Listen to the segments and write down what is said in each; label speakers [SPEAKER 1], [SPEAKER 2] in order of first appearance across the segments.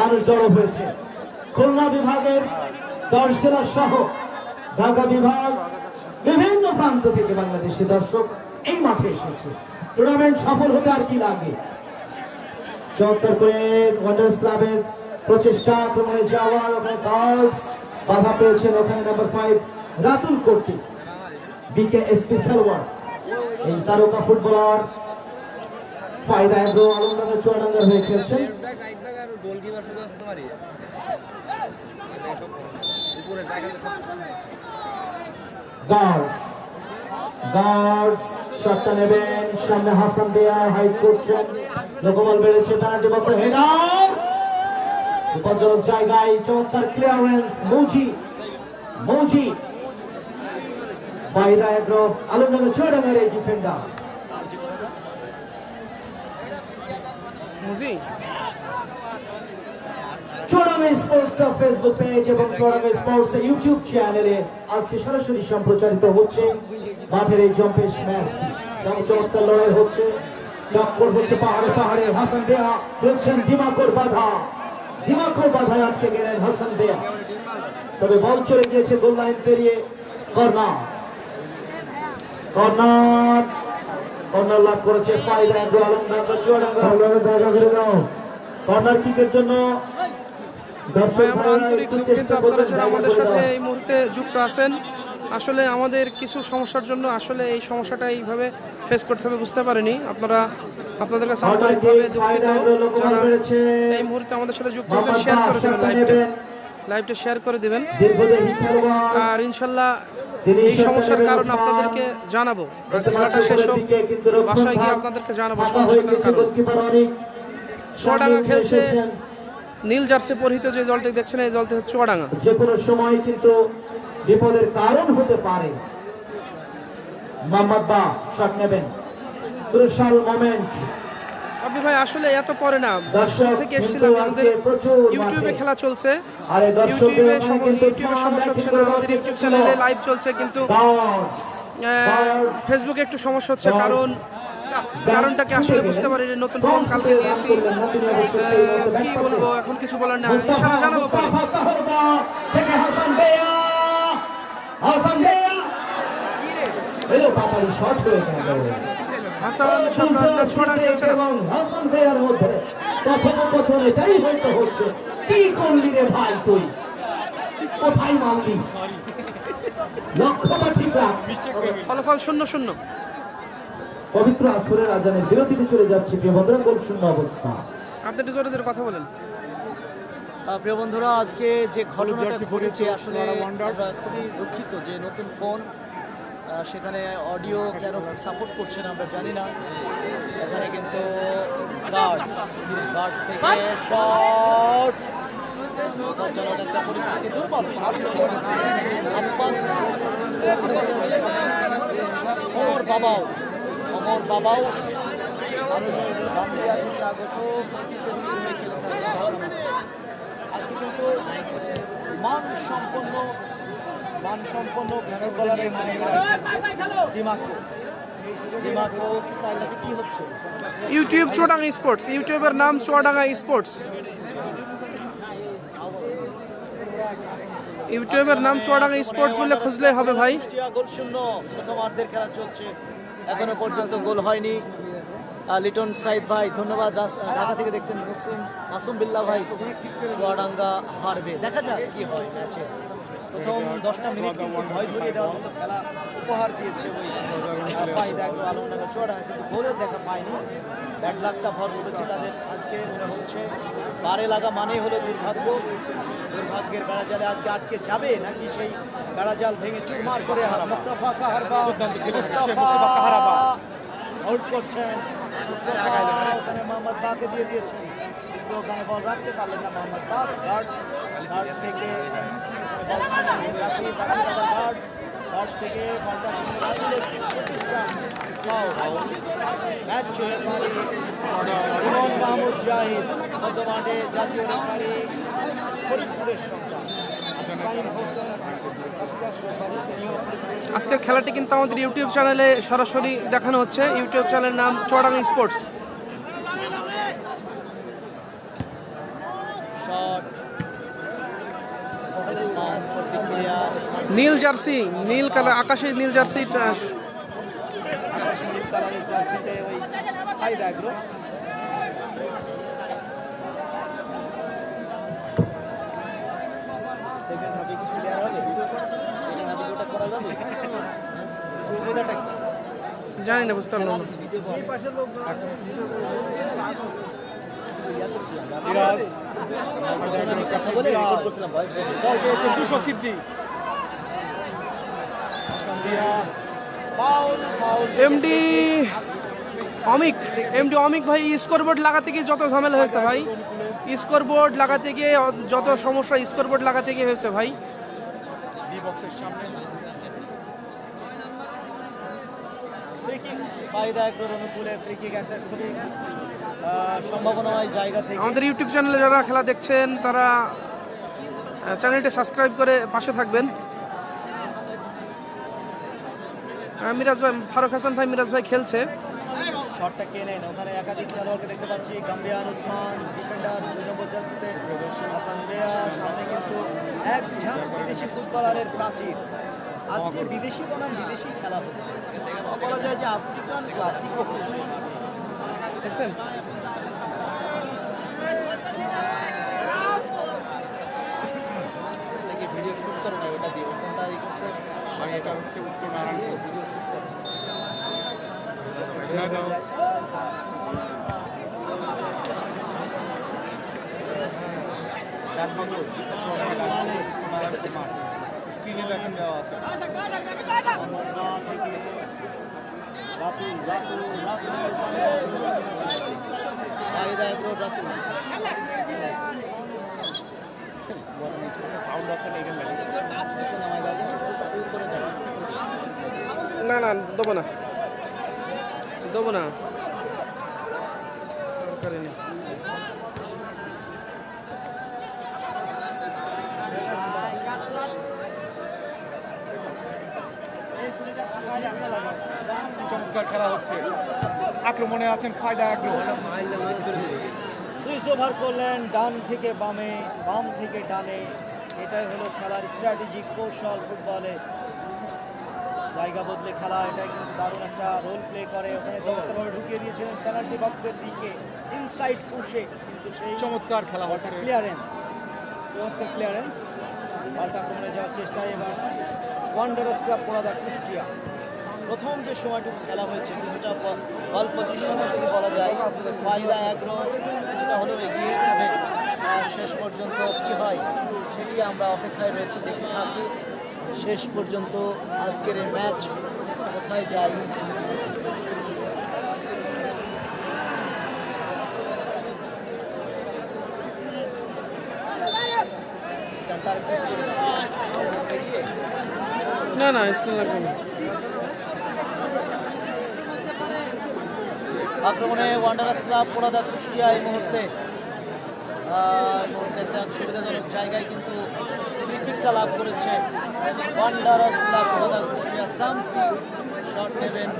[SPEAKER 1] মানুষ জড়ো হয়েছে। খুলনা বিভাগের দর্শনা সহ ঢাকা বিভাগ বিভিন্ন প্রান্ত থেকে বাংলাদেশি দর্শক এই মাঠে এসেছে। টুর্নামেন্ট সফল হতে আর কি লাগে? করে ওয়ান্ডার্স ক্লাবের প্রচেষ্টা আক্রমণে যাওয়ার ওখানে গার্ডস বাধা পেয়েছেন ওখানে নাম্বার ফাইভ রাতুল কোর্টি বিকে এসপি খেলোয়াড়, এই তারকা ফুটবলার ফায়দা এগ্রো আলমনগর চুয়াডাঙ্গার হয়ে খেলছেন।
[SPEAKER 2] গোলকিপার শুধু আছে তোমারই উপরে জায়গা
[SPEAKER 1] গার্ডস গার্ডস শটটা নেবেন। সামনে হাসান বেয়া হাইট করছেন। লোকবল বেড়েছে পেনাল্টি বক্সে হেডার বিপজ্জনক জায়গায় চমৎকার ক্লিয়ারেন্স মৌজি মৌজি ফায়দা এগ্রো আলমনগর চুয়াডাঙ্গার এই defender
[SPEAKER 3] Muji
[SPEAKER 1] Chuadanga sports Facebook page এবং চুয়াডাঙ্গা স্পোর্টস ইউটিউব চ্যানেলে আজকে সরাসরি সম্প্রচারিত হচ্ছে। মাঠের এই জম্পেশ ম্যাচটি যেমন চমৎকার লড়াই হচ্ছে। টক্কর হচ্ছে পাহাড়ে পাহাড়ে। হাসান বেয়া দেখছেন দিমাকর বাধা। দিমাকর বাধায় আটকে গেলেন হাসান বেয়া। তবে বল চলে গিয়েছে গোল লাইন পেরিয়ে। কর্নার কর্নার কর্নার লাভ করেছে ফাইদা এগ্রো আলমডাঙ্গা চুয়াডাঙ্গা। জায়গা করে দাও। কর্নার কিকের জন্য দর্শক
[SPEAKER 3] ভাই আমরা
[SPEAKER 1] ভাইরা
[SPEAKER 3] আন্তরিক দুঃখিত আপনারা যারা আমাদের সাথে এই মুহূর্তে যুক্ত আছেন আসলে আমাদের কিছু সমস্যার জন্য আসলে এই সমস্যাটা এইভাবে ফেস করতে হবে বুঝতে পারিনি। আপনারা আপনাদের কাছে আন্তরিকভাবে দুঃখিত। এই মুহূর্তে আমাদের সাথে যুক্ত আছেন শেয়ার করে দেবেন লাইভটা লাইভটা শেয়ার করে দিবেন। আর ইনশাল্লাহ এই সমস্যার কারণ আপনাদেরকে জানাব। খেলাটা শেষ হোক। বাসায় গিয়ে আপনাদেরকে জানাব
[SPEAKER 1] ফাঁকা হয়ে
[SPEAKER 3] সমস্যাটার কারণ। খেলছে। নীল জার্সি পরিহিত যে দলটি দেখছেন এই দলটি হচ্ছে চুয়াডাঙ্গা।
[SPEAKER 1] যে কোনো সময় কিন্তু বিপদের কারণ হতে পারে। মোহাম্মদ বা শট নেবেন। Crucial moment.
[SPEAKER 3] আপনি ভাই আসলে এত পরে না
[SPEAKER 1] দর্শক
[SPEAKER 3] থেকে এসেছিলাম আমাদের ইউটিউবে খেলা চলছে।
[SPEAKER 1] আরে দর্শকদের কিন্তু
[SPEAKER 3] সমস্যা হচ্ছে না আমাদের ইউটিউব চ্যানেলে লাইভ চলছে কিন্তু ফেসবুকে একটু সমস্যা হচ্ছে কারণ কারণটাকে আসলে বুঝতে। পারি নতুন ফোন কালকে
[SPEAKER 1] ব্যাক
[SPEAKER 3] কি বলব এখন কিছু বলার না জানাব।
[SPEAKER 1] হাসান হাসান মধ্যে কথোপকথন এটাই হয়তো হচ্ছে। কি করলি রে ভাই তুই? কোথায় লক্ষ্যটা ঠিক রাখ।
[SPEAKER 3] ফলাফল শূন্য শূন্য।
[SPEAKER 1] পবিত্র আসরের আজানের বিরতিতে চলে যাচ্ছে প্রিয় বন্ধুরা গোল শূন্য অবস্থা
[SPEAKER 3] আপনি একটু জোরে জোরে কথা বলেন
[SPEAKER 4] প্রিয় বন্ধুরা আজকে যে ঘটনাটা ঘটেছে আসলে আমরা খুবই দুঃখিত যে নতুন ফোন সেখানে অডিও কেন সাপোর্ট করছে না আমরা জানি না এখানে কিন্তু গার্ডস গার্ডস থেকে শট একটা পরিস্থিতি দুর্বল আব্বাস বাবাও অমর বাবাও গাম্বিয়া থেকে আগত ফিফটি খেলে থাকে আজকে কিন্তু মান সম্পন্ন মান সম্পন্ন ফুটবলারের মানে দিমাকো দিমাকো তাইলাতে কি হচ্ছে?
[SPEAKER 3] ইউটিউব চুয়াডাঙ্গা স্পোর্টস ইউটিউবের নাম চুয়াডাঙ্গা স্পোর্টস। ইউটিউবের নাম চুয়াডাঙ্গা স্পোর্টস বলে খুঁজলে হবে ভাই।
[SPEAKER 4] গোল শূন্য প্রথমার্ধের খেলা চলছে। এখনও পর্যন্ত গোল হয়নি। লিটন সাইদ ভাই, ধন্যবাদ। ঢাকা থেকে দেখছেন মুসলিম মাসুম বিল্লা ভাই। চুয়াডাঙ্গা হারবে। দেখা যাক কি হয় ম্যাচে। প্রথম দশটা মিনিট কিন্তু ভয় ধরিয়ে দেওয়ার মতো খেলা উপহার দিয়েছে ওই দেখো আলমডাঙ্গা চুয়াডাঙ্গা, কিন্তু গোলের দেখা পায়নি। ব্যাট লাকটা ভর পড়েছে তাদের আজকে মনে হচ্ছে। বারে লাগা মানেই হলো দুর্ভাগ্য। দুর্ভাগ্যের বেড়াজালে আজকে আটকে যাবে নাকি সেই বেড়াজাল ভেঙে চুরমার করে হারা Mustafa Kahraba Mustafa Kahraba out করছেন। ওখানে মোহাম্মদ বাকে দিয়ে দিয়েছেন। কিন্তু ওখানে বল রাখতে পারলেন না মোহাম্মদ বাক গার্ড গার্ড থেকে বল রাখি রাখি আবার গার্ড গার্ড থেকে বলটা ম্যাচ চলে পারে। ইমন মাহমুদ জাহিদ বর্তমানে জাতীয় রেফারি ফরিদপুরের সন্তান
[SPEAKER 3] আজকের খেলাটি কিন্তু আমাদের ইউটিউব চ্যানেলে সরাসরি দেখানো হচ্ছে। ইউটিউব চ্যানেলের নাম চুয়াডাঙ্গা স্পোর্টস
[SPEAKER 4] শট ওসমান প্রতিক্রিয়া ওসমান
[SPEAKER 3] নীল জার্সি নীল কালার আকাশে নীল জার্সি জানি না বুঝতে পারলাম
[SPEAKER 4] কথা বলে করছিলাম বল পেয়েছে দুশো সিদ্ধি
[SPEAKER 3] এমডি অমিক এমডি অমিক ভাই স্কোরবোর্ড লাগাতে গিয়ে যত ঝামেলা হয়েছে ভাই স্কোরবোর্ড লাগাতে গিয়ে যত সমস্যা স্কোরবোর্ড লাগাতে গিয়ে হয়েছে ভাই। আমাদের ইউটিউব চ্যানেলে যারা খেলা দেখছেন, তারা চ্যানেলটি সাবস্ক্রাইব করে পাশে থাকবেন। মিরাজ ভাই ফারুক হাসান ভাই মিরাজ ভাই খেলছে।
[SPEAKER 4] শটটা কে নেন ওখানে একাধিক খেলোয়াড়কে দেখতে পাচ্ছি। গাম্বিয়ান উসমান ডিফেন্ডার দুই নম্বর জার্সিতে হাসান বেয়া সামনে কিন্তু এক ঝাঁক বিদেশি ফুটবলারের প্রাচীর। আজকে বিদেশি বনাম বিদেশি খেলা হচ্ছে। বলা যায় যে আফ্রিকান ক্লাসিকও হচ্ছে।
[SPEAKER 3] দেখছেন
[SPEAKER 4] নাকি ভিডিও শুট করে না ওটা দিয়ে ওখানটা ই করছে
[SPEAKER 5] ভাই এটা হচ্ছে উত্তর নারায়ণপুর। ঝিনাইদহ মাঠ স্ক্রিনে দেখেন দেওয়া আছে।
[SPEAKER 4] রাতুল রাতুল ফায়দা একটু রাতুল
[SPEAKER 5] সাউন্ড আছে না
[SPEAKER 3] না, দেবো না। দেবো না। দরকারই নেই।
[SPEAKER 5] চমৎকার খেলা হচ্ছে। আক্রমণে আছেন ফায়দা আগ্রহ
[SPEAKER 4] সুইচ ওভার করলেন ডান থেকে বামে বাম থেকে ডানে। এটাই হলো খেলার স্ট্র্যাটেজিক কৌশল ফুটবলে। জায়গা বদলে খেলা এটা কিন্তু দারুণ একটা রোল প্লে করে। ওখানে চমৎকারভাবে ঢুকিয়ে দিয়েছিলেন পেনাল্টি বক্সের দিকে। ইনসাইড পুষে কিন্তু সেই
[SPEAKER 5] চমৎকার খেলা হচ্ছে।
[SPEAKER 4] ক্লিয়ারেন্স চমৎকার ক্লিয়ারেন্স বলটা আক্রমণে যাওয়ার চেষ্টায় এবার। Wanderers club Poradah Kushtia. প্রথম যে সময়টুকু খেলা হয়েছে কিছুটা বল- পজিশনে যদি বলা যায় ফাইদা অ্যাগ্রো কিছুটা হলেও এগিয়ে আহ, শেষ পর্যন্ত কি হয় সেটি আমরা অপেক্ষায় রয়েছি দেখতে থাকি। শেষ পর্যন্ত আজকের এই ম্যাচ কোথায় যায়?
[SPEAKER 3] না না স্ক্রিন লাগবে না
[SPEAKER 4] আক্রমণে ওয়ান্ডারাস ক্লাব পোড়াদা কুষ্টিয়া এই মুহূর্তে এই মুহূর্তে একটা সুবিধাজনক জায়গায় কিন্তু ফ্রিকিকটা লাভ করেছে Wanderers club Poradah Kushtia. Shamsi shot নেবেন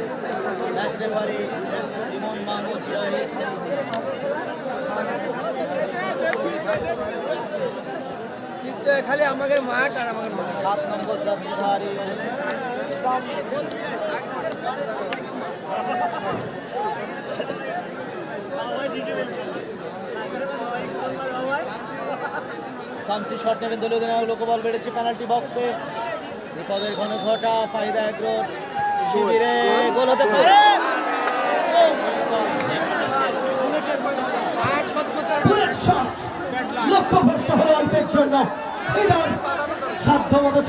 [SPEAKER 4] ম্যাচ রেফারি ইমন মাহমুদ জাহিদ
[SPEAKER 2] কিন্তু খালি আমাদের মাঠ আর আমাদের মাঠ।
[SPEAKER 4] সাত নম্বর সামসি সামসি শট নেবেন দলীয় অধিনায়ক লোকবল বেড়েছে পেনাল্টি বক্সে বিপদের ঘন ঘটা ফাইদা এগ্রোর শিবিরে গোল হতে পারে।
[SPEAKER 1] হলো অল্পের জন্য।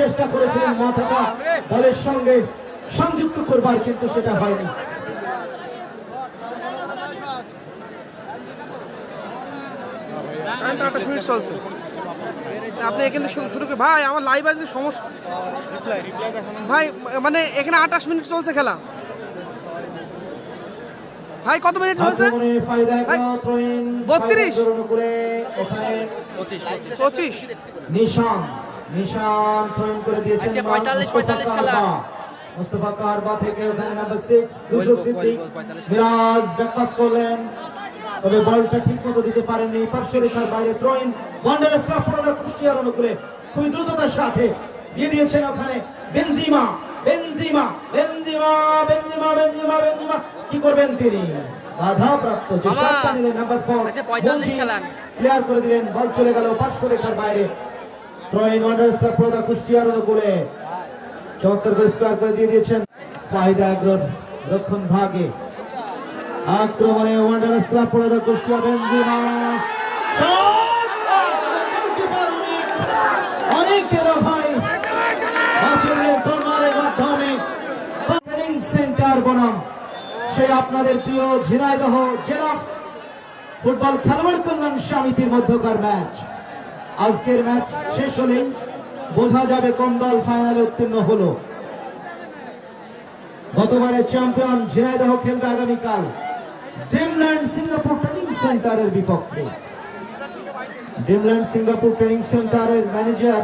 [SPEAKER 1] চেষ্টা করেছিলেন মাথাটা বলের সঙ্গে সংযুক্ত করবার কিন্তু সেটা হয়নি।
[SPEAKER 3] টাইমটা আঠাশ মিনিট চলছে। আপনি এখানে শুরু শুরু করে ভাই আমার লাইভ আজকে সমস্যা। ভাই মানে এখানে আঠাশ মিনিট চলছে খেলা। ভাই কত মিনিট হয়েছে?
[SPEAKER 1] আক্রমণে ফায়দা
[SPEAKER 3] ভাই,
[SPEAKER 1] থ্রোইন
[SPEAKER 3] 32
[SPEAKER 1] অনুকূলে ওখানে
[SPEAKER 3] পঁচিশ
[SPEAKER 1] নিশান নিশান থ্রোইন করে দিয়েছেন
[SPEAKER 2] আজকে 45 45 খেলা।
[SPEAKER 1] মুস্তফা কারবা থেকে ওখানে নাম্বার সিক্স দুশো সিদ্দিক মিরাজ ব্যাকপাস করলেন। তবে বলটা ঠিক মতো দিতে পারেননি। পার্শ্বরেখার বাইরে থ্রোইন ওয়ান্ডারার্স ক্লাব পুরোনো কুষ্টিয়ার অনুকূলে খুবই দ্রুততার সাথে দিয়ে দিয়েছেন ওখানে Benzema Benzema Benzema Benzema Benzema Benzema. কি করবেন তিনি? বাধা যে শটটা নিলেন নাম্বার ফোর
[SPEAKER 2] আচ্ছা, 45 খেলান।
[SPEAKER 1] ক্লিয়ার করে দিলেন বল চলে গেল পার্শ্বরেখার বাইরে। কুষ্টিয়ার অনুকূলে চমৎকার করে স্কোয়ার করে দিয়ে দিয়েছেন ফাহিদা রক্ষণ ভাগে আক্রমণে Wanderers club Poradah Kushtia Benzema. Shot! অনেক সেন্টার সে আপনাদের প্রিয় ঝিনাইদহ ফুটবল খেলোয়াড় সমিতির মধ্যকার ম্যাচ। আজকের ম্যাচ শেষ হলেই বোঝা যাবে ফাইনালে উত্তীর্ণ হলো। গতবারের চ্যাম্পিয়ন ঝিনাইদহ খেলবে আগামীকাল। ড্রিমল্যান্ড সিঙ্গাপুর ট্রেনিং সেন্টারের বিপক্ষে। ড্রিমল্যান্ড সিঙ্গাপুর ট্রেনিং সেন্টারের ম্যানেজার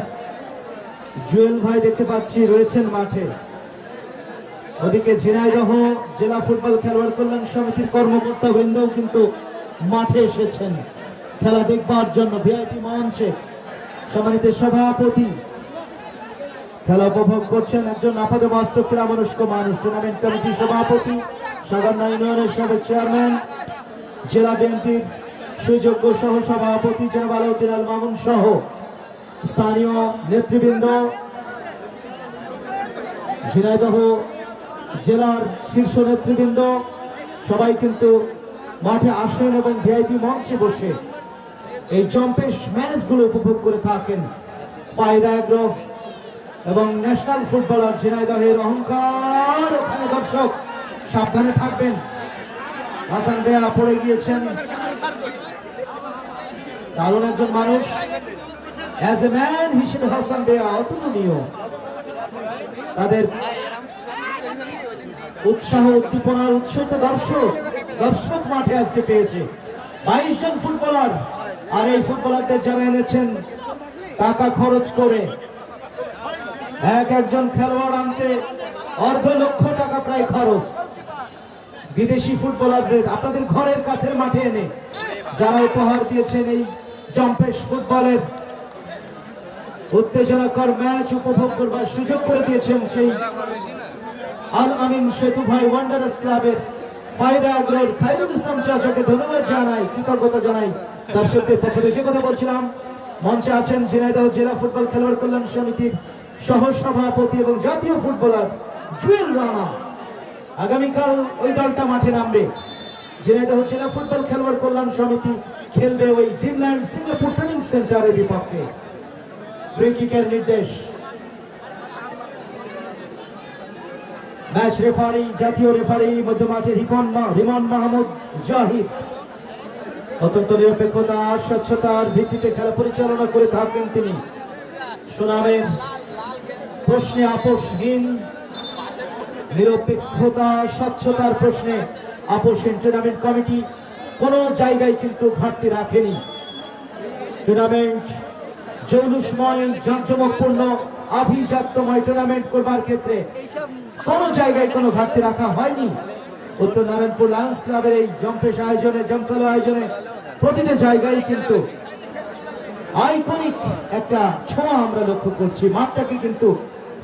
[SPEAKER 1] জুয়েল ভাই দেখতে পাচ্ছি রয়েছেন মাঠে। ওদিকে ঝিনাইদহ জেলা ফুটবল খেলোয়াড় কল্যাণ সমিতির কর্মকর্তা বৃন্দও কিন্তু মাঠে এসেছেন। খেলা দেখবার জন্য ভিআইপি মঞ্চে সম্মানিত সভাপতি খেলা উপভোগ করছেন একজন আপাত বাস্তব ক্রীড়া মনস্ক মানুষ টুর্নামেন্ট কমিটির সভাপতি সাগান্না ইউনিয়নের সাবেক চেয়ারম্যান, জেলা বিএনপির সুযোগ্য সহ সভাপতি জনাব আলাউদ্দিন আল মামুন সহ স্থানীয় নেতৃবৃন্দ, ঝিনাইদহ জেলার শীর্ষ নেতৃবৃন্দ, সবাই কিন্তু মাঠে আসেন এবং ভিআইপি মঞ্চে বসে এই জম্পেশ ম্যাচগুলো উপভোগ করে থাকেন। ফায়দা আগ্রহ এবং ন্যাশনাল ফুটবলার ঝিনাইদহের অহংকার, ওখানে দর্শক। সাবধানে থাকবেন। হাসান বেয়া পড়ে গিয়েছেন। দারুণ একজন মানুষ। অ্যাজ এ ম্যান হিসেবে হাসান অতুলনীয়। তাদের উৎসাহ, উদ্দীপনার দর্শক। দর্শক মাঠে আজকে পেয়েছে। বাইশ জন ফুটবলার। আর এই ফুটবলারদের যারা এনেছেন, টাকা খরচ করে। এক একজন খেলোয়াড় আনতে অর্ধ লক্ষ টাকা প্রায় খরচ। বিদেশি ফুটবলারদের আপনাদের ঘরের কাছের মাঠে এনে যারা উপহার দিয়েছেন এই জম্পেশ ফুটবলের উত্তেজনাকর ম্যাচ উপভোগ করবার সুযোগ করে দিয়েছেন সেই আল আমিন সেতু ভাই ওয়ান্ডারার্স ক্লাবের ফায়দা আগ্রহ খাইরুল ইসলাম চাচাকে ধন্যবাদ জানাই, কৃতজ্ঞতা জানাই। দর্শকদের পক্ষ থেকে যে কথা বলছিলাম, মঞ্চে আছেন ঝিনাইদহ জেলা ফুটবল খেলোয়াড় কল্যাণ সমিতির সহ সভাপতি এবং জাতীয় ফুটবলার জুয়েল রানা। আগামীকাল ওই দলটা মাঠে নামবে। ঝিনাইদহ জেলা ফুটবল খেলোয়াড় কল্যাণ সমিতি খেলবে ওই ড্রিমল্যান্ড সিঙ্গাপুর ট্রেনিং সেন্টারের বিপক্ষে। ফ্রি কিকের নির্দেশ। ম্যাচ রেফারি জাতীয় রেফারি মধ্যমাঠে রিপন রিমন মাহমুদ, জাহিদ। অত্যন্ত নিরপেক্ষতা, স্বচ্ছতার ভিত্তিতে খেলা পরিচালনা করে থাকেন তিনি। সুনামের প্রশ্নে আপোষহীন নিরপেক্ষতা, স্বচ্ছতার প্রশ্নে আপোষহীন টুর্নামেন্ট কমিটি কোনো জায়গায় কিন্তু ঘাটতি রাখেনি। টুর্নামেন্ট জৌলুসময় জাঁকজমকপূর্ণ আভিজাত্যময় টুর্নামেন্ট করবার ক্ষেত্রে কোন জায়গায় কোনো ঘাটতি রাখা হয়নি। উত্তর নারায়ণপুর লায়ন্স ক্লাবের এই জম্পেশ আয়োজনে জমকালো আয়োজনে প্রতিটা জায়গায় কিন্তু আইকনিক একটা ছোঁয়া আমরা লক্ষ্য করছি। মাঠটাকে কিন্তু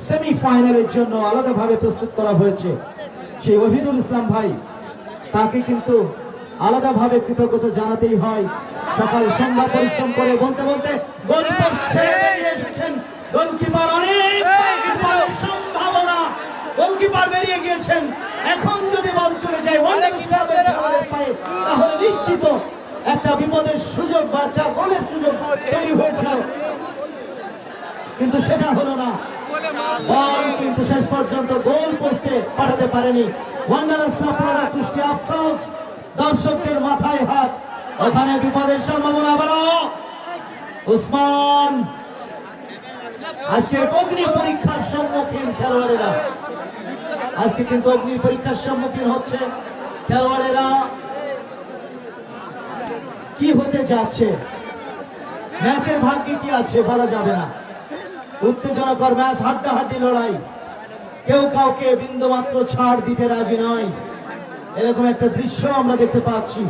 [SPEAKER 1] সেমি ফাইনালের জন্য আলাদাভাবে প্রস্তুত করা হয়েছে। সেই ওহিদুল ইসলাম ভাই তাকে কিন্তু আলাদাভাবে কৃতজ্ঞতা জানাতেই হয়। সকাল সন্ধ্যা পরিশ্রম করে বলতে বলতে গোলকিপার ছেড়ে বেরিয়ে এসেছেন গোলকিপার অনেক সম্ভাবনা গোলকিপার বেরিয়ে গিয়েছেন। এখন যদি বল চলে যায় ওয়ান্ডার্স ক্লাবের খেলোয়াড়ের পায়ে, তাহলে নিশ্চিত একটা বিপদের সুযোগ বা একটা গোলের সুযোগ তৈরি হয়েছিল। কিন্তু সেটা হলো না। শেষ পর্যন্ত গোল পোস্টে পাঠাতে পারেনি। পুরোনো আফসোস, দর্শকদের মাথায় হাত। ওখানে বিপদের সম্ভাবনা আবারও। উসমান, আজকে অগ্নি পরীক্ষার সম্মুখীন খেলোয়াড়েরা। আজকে কিন্তু অগ্নি পরীক্ষার সম্মুখীন হচ্ছে খেলোয়াড়েরা। কি হতে যাচ্ছে? ম্যাচের ভাগ্যে কি আছে বলা যাবে না। উত্তেজনা উত্তেজনাকর ম্যাচ, হাড্ডাহাড্ডি লড়াই। কেউ কাউকে বিন্দু মাত্র ছাড় দিতে রাজি নয়। এরকম একটা দৃশ্য আমরা দেখতে পাচ্ছি।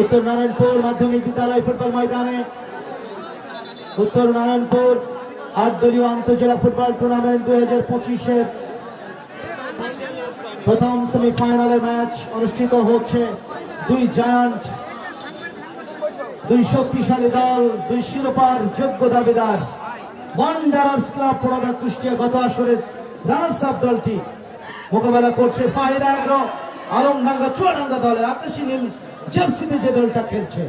[SPEAKER 1] উত্তর নারায়ণপুর মাধ্যমিক বিদ্যালয় ফুটবল ময়দানে। উত্তর নারায়ণপুর আট দলীয় আন্তজেলা ফুটবল টুর্নামেন্ট দুই হাজার পঁচিশের প্রথম সেমিফাইনালের ম্যাচ অনুষ্ঠিত হচ্ছে। দুই জায়ান্ট দুই শক্তিশালী দল, দুই শিরোপার যোগ্য দাবিদার। ওয়ান্ডারার্স ক্লাব পড়াদা কুষ্টিয়া গত আসরে রানার্স আপ দলটি মোকাবেলা করছে ফাহিদা এগ্রো আলমডাঙ্গা, চুয়াডাঙ্গা দলের আকাশী নীল জার্সিতে যে দলটা খেলছে।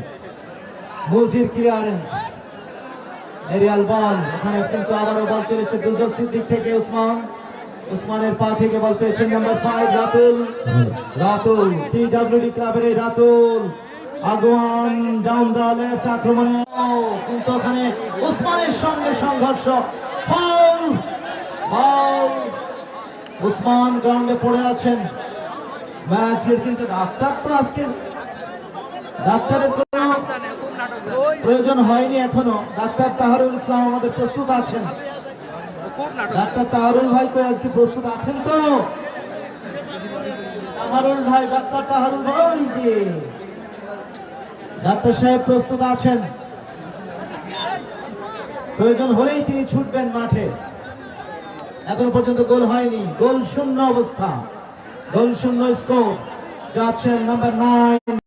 [SPEAKER 1] মুজির ক্লিয়ারেন্স। Aerial ball. ওখানে কিন্তু আবারও বল চলেছে দুজো সিদ্দিক থেকে উসমান উসমানের পা থেকে বল পেয়েছেন number five Ratul. Ratul T W D ক্লাবের এই রাতুল। আগুয়ান ডাউন দা লেফট আক্রমণে। কিন্তু ওখানে উসমানের সঙ্গে সংঘর্ষ। ফাউল! ফাউল! উসমান গ্রাউন্ডে পড়ে আছেন। ম্যাচের কিন্তু ডাক্তার তো আজকে ডাক্তারের প্রয়োজন হয়নি এখনও। ডাক্তার তাহারুল ইসলাম আমাদের প্রস্তুত আছেন। ডাক্তার তাহারুল ভাই কই আজকে প্রস্তুত আছেন তো? তাহারুল ভাই, ডাক্তার তাহারুল ভাই যে ডাক্তার সাহেব প্রস্তুত আছেন। প্রয়োজন হলেই তিনি ছুটবেন মাঠে। এখনও পর্যন্ত গোল হয়নি। গোল শূন্য অবস্থা। গোল শূন্য স্কোর। যাচ্ছেন নাম্বার নাইন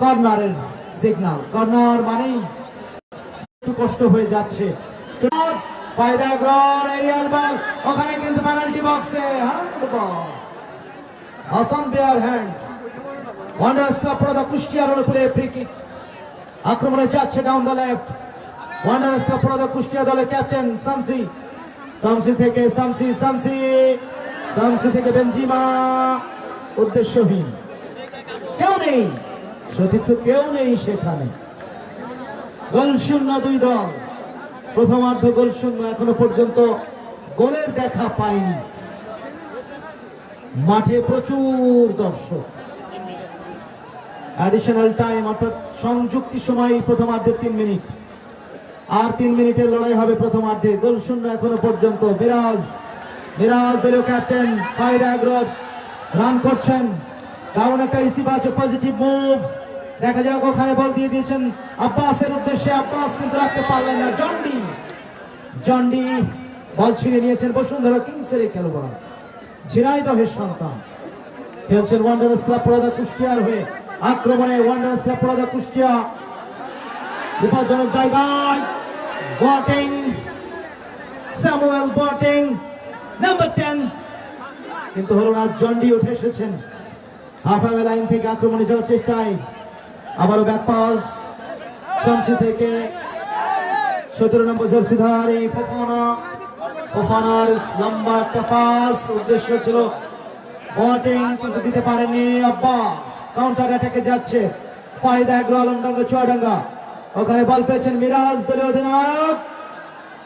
[SPEAKER 1] কর্নারের সিগন্যাল কর্নার মানেই একটু কষ্ট হয়ে যাচ্ছে। ফায়দা গ্রর এরিয়াল বল। ওখানে কিন্তু পেনাল্টি বক্সে Hasan bear hand Wanderers club Poradah কুষ্টিয়ার অনুকূলে ফ্রি কিক আক্রমণে যাচ্ছে down the left Wanderers club Poradah Kushtia দলের ক্যাপ্টেন সামসি সামসি থেকে সামসি সামসি সামসি থেকে বেনজিমা উদ্দেশ্যহীন কেউ নেই সতীর্থ কেউ নেই সেখানে গোল শূন্য দুই দল প্রথমার্ধ গোল শূন্য এখনও পর্যন্ত গোলের দেখা পায়নি মাঠে প্রচুর দর্শক। অ্যাডিশনাল টাইম অর্থাৎ সংযুক্তি সময় প্রথমার্ধের তিন মিনিট। আর তিন মিনিটের লড়াই হবে প্রথমার্ধে। গোল শূন্য এখনও পর্যন্ত। মিরাজ মিরাজ দলীয় ক্যাপ্টেন ফাইরা আগ্রব। রান করছেন। দারুণ একটা ইসিবাচক পজিটিভ মুভ দেখা যাক ওখানে বল দিয়ে দিয়েছেন আব্বাসের উদ্দেশ্যে। আব্বাস কিন্তু রাখতে পারলেন না। জন্ডি জন্ডি বল ছিঁড়ে নিয়েছেন বসুন্ধরা কিংসের খেলোয়াড়। ঝিনাইদহের সন্তান। খেলছেন ওয়ান্ডার্স ক্লাব পড়াদা কুষ্টিয়ার হয়ে আক্রমণে ওয়ান্ডার্স ক্লাব পড়াদা কুষ্টিয়া। বিপজ্জনক জায়গায় Boateng Samuel Boateng number ten কিন্তু হলো না জন্ডি উঠে এসেছেন। হাফাওয়ে লাইন থেকে আক্রমণে যাওয়ার চেষ্টায় আবারও ব্যাক পাস থেকে সতেরো নম্বর জার্সিধারী ফোফানা ফোফানার লম্বা একটা পাস উদ্দেশ্য ছিল বটিং কিন্তু দিতে পারেনি আব্বাস। কাউন্টার অ্যাটাকে যাচ্ছে ফায়দা এগ্রো চুয়াডাঙ্গা। ওখানে বল পেয়েছেন মিরাজ, দলীয় অধিনায়ক।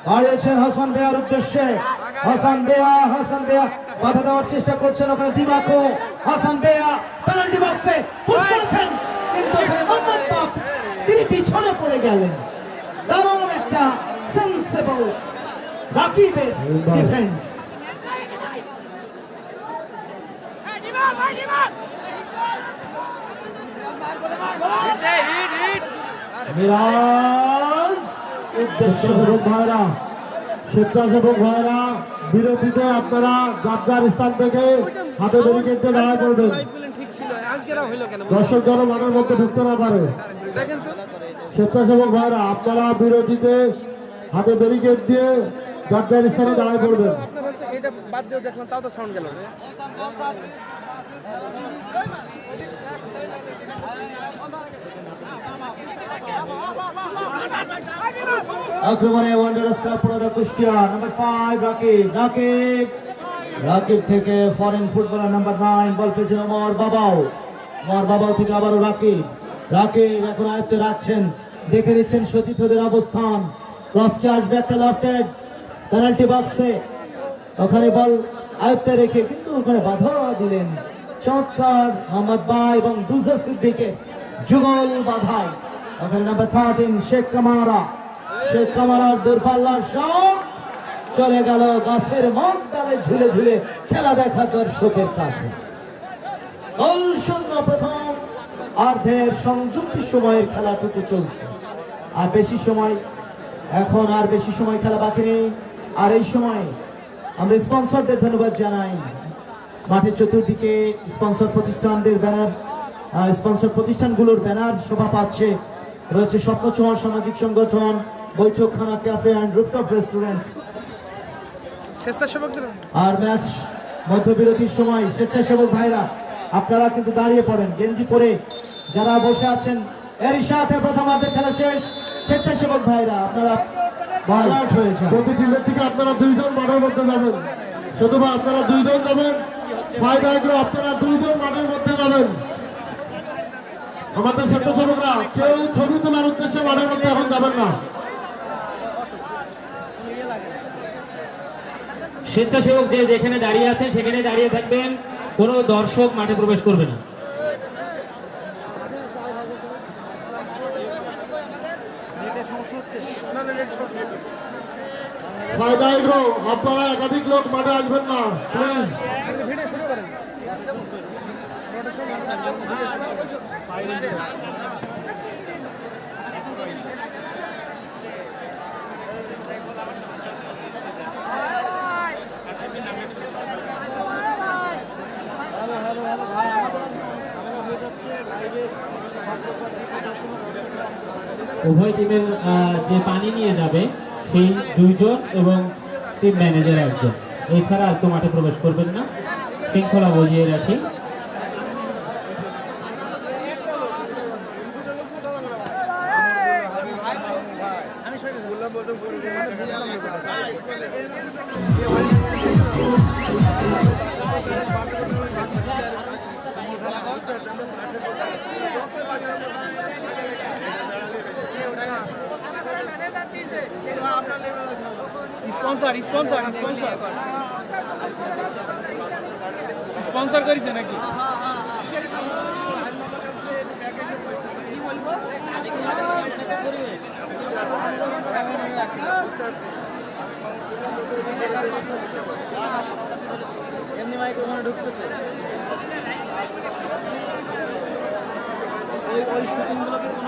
[SPEAKER 1] বাড়িয়েছেন হাসান বেয়ার উদ্দেশ্যে। হাসান বেয়া হাসান বেয়া। বাধা দেওয়ার চেষ্টা করছেন ওখানে দিবাকো হাসান বেয়া পেনাল্টি বক্সে পুশ করেছেন। কিন্তু ওখানে মোহাম্মদ বাপ, তিনি পিছনে পড়ে গেলেন। দারুণ একটা সেন্সেবল রাকিবের ডিফেন্ড মিরাজ উদ্দেশ্য
[SPEAKER 6] বিরতিতে আপনারা যার স্থান থেকে হাতে ব্যারিকেড দাঁড়া করবেন। দর্শক যেন মাঠের মধ্যে ঢুকতে না পারে। স্বেচ্ছাসেবক ভাইরা আপনারা বিরতিতে হাতে ব্যারিকেড দিয়ে যার স্থানে দাঁড়ায় পড়বেন
[SPEAKER 1] আক্রমণে wonders Kushtia number five Rakib Rakib. Rakib থেকে foreign footballer number nine ball পেয়েছেন অমর বাবাও। অমর বাবাও থেকে আবারও রাকিব। রাকিব এখন আয়ত্তে রাখছেন, দেখে নিচ্ছেন সতীর্থদের অবস্থান। ক্রসকে আসবে একটা লফটেড পেনাল্টি বক্সে ওখানে বল আয়ত্তে রেখে কিন্তু ওখানে বাধা দিলেন চমৎকার মোহাম্মদ বা এবং দুজা সিদ্দিকে যুগল বাধায়। ওখানে number thirteen Sheikh Kamara. Sheikh কামারার দূরপাল্লার শট চলে গেল গাছের মগ ডালে ঝুলে ঝুলে খেলা দেখা দর্শকের কাছে। গোল শূন্য প্রথম। অর্ধের সংযুক্তি সময়ের খেলাটুকু চলছে। আর বেশি সময়, এখন আর বেশি সময় খেলা বাকি নেই। আর এই সময় আমরা স্পন্সরদের ধন্যবাদ জানাই। মাঠের চতুর্দিকে স্পন্সর প্রতিষ্ঠানদের ব্যানার স্পন্সর প্রতিষ্ঠানগুলোর ব্যানার শোভা পাচ্ছে। রয়েছে স্বপ্নচুমার সামাজিক সংগঠন বৈঠকখানা ক্যাফে অ্যান্ড রুফটপ রেস্টুরেন্ট। আর ম্যাচ মধ্যবিরতির সময় স্বেচ্ছাসেবক ভাইরা আপনারা কিন্তু দাঁড়িয়ে পড়েন। গেঞ্জি পরে যারা বসে আছেন এরই সাথে প্রথম অর্ধের খেলা শেষ। স্বেচ্ছাসেবক ভাইরা আপনারা অ্যালার্ট যান
[SPEAKER 6] প্রতি টিমের থেকে আপনারা দুইজন মাঠের মধ্যে যাবেন। শুধু বা আপনারা দুইজন যাবেন। আপনারা দুইজন মাঠের মধ্যে যাবেন। আমাদের স্বেচ্ছাসেবকরা কেউ ছবি তোলার উদ্দেশ্যে মাঠের মধ্যে এখন যাবেন না।
[SPEAKER 7] স্বেচ্ছাসেবক যে যেখানে দাঁড়িয়ে আছেন সেখানে দাঁড়িয়ে থাকবেন। কোনো দর্শক মাঠে প্রবেশ করবে না।
[SPEAKER 6] ফায়দা এগুলো আপনারা একাধিক লোক মাঠে আসবেন না। প্লিজ
[SPEAKER 3] করেন
[SPEAKER 7] উভয় টিমের যে পানি নিয়ে যাবে সেই দুইজন এবং টিম ম্যানেজার একজন। এছাড়া আর কেউ মাঠে প্রবেশ করবেন না। শৃঙ্খলা বজিয়ে রাখি।
[SPEAKER 5] স্পন্সর স্পন্সর স্পন্সর স্পন্সর করেছে নাকি?
[SPEAKER 4] এমনি মাইক্রোফোনে ঢুকছে তো। ওই ওই শুটিংগুলোকে কোনো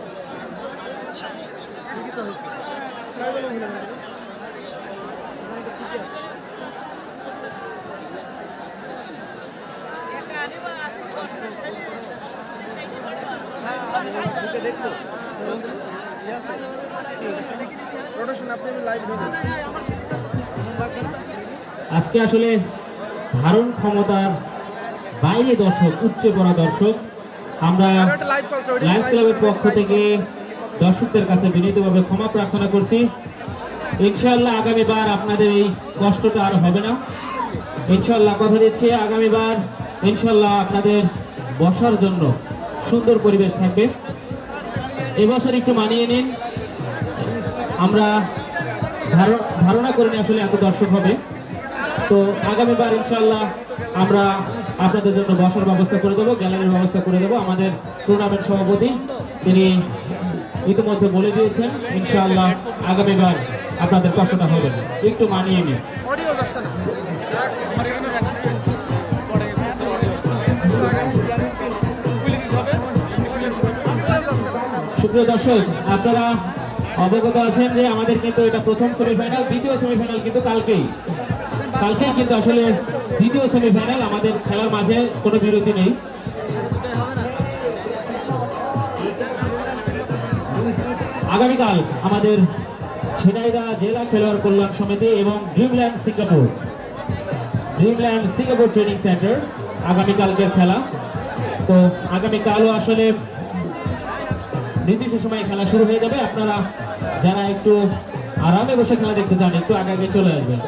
[SPEAKER 7] আজকে আসলে ধারণ ক্ষমতার বাইরে দর্শক, উচ্চ করা দর্শক, আমরা লায়ন্স ক্লাবের পক্ষ থেকে দর্শকদের কাছে বিনীতভাবে ক্ষমা প্রার্থনা করছি। ইনশাআল্লাহ আগামীবার আপনাদের এই কষ্টটা আর হবে না। ইনশাআল্লাহ কথা দিচ্ছি, আগামীবার ইনশাআল্লাহ আপনাদের বসার জন্য সুন্দর পরিবেশ থাকবে। এবছর একটু মানিয়ে নিন। আমরা ধার- ধারণা করিনি আসলে এত দর্শক হবে। তো আগামীবার ইনশাআল্লাহ আমরা আপনাদের জন্য বসার ব্যবস্থা করে দেবো, গ্যালারির ব্যবস্থা করে দেবো। আমাদের টুর্নামেন্ট সভাপতি, তিনি ইতিমধ্যে বলে দিয়েছেন, ইনশাআল্লাহ আগামীবার আপনাদের কষ্টটা হবে একটু মানিয়ে নিন। সুপ্রিয় দর্শক, আপনারা অবগত আছেন যে আমাদের কিন্তু এটা প্রথম সেমিফাইনাল দ্বিতীয় সেমিফাইনাল কিন্তু কালকেই। কালকেই কিন্তু আসলে দ্বিতীয় সেমিফাইনাল আমাদের খেলার মাঝে কোনো বিরতি নেই। আগামীকাল আমাদের ঝিনাইদহ জেলা খেলোয়াড় কল্যাণ সমিতি এবং Dreamland Singapore. Dreamland Singapore training centre আগামীকালকের খেলা। তো আগামীকালও আসলে নির্দিষ্ট সময়ে খেলা শুরু হয়ে যাবে। আপনারা যারা একটু আরামে বসে খেলা দেখতে চান, একটু আগে আগে চলে আসবেন।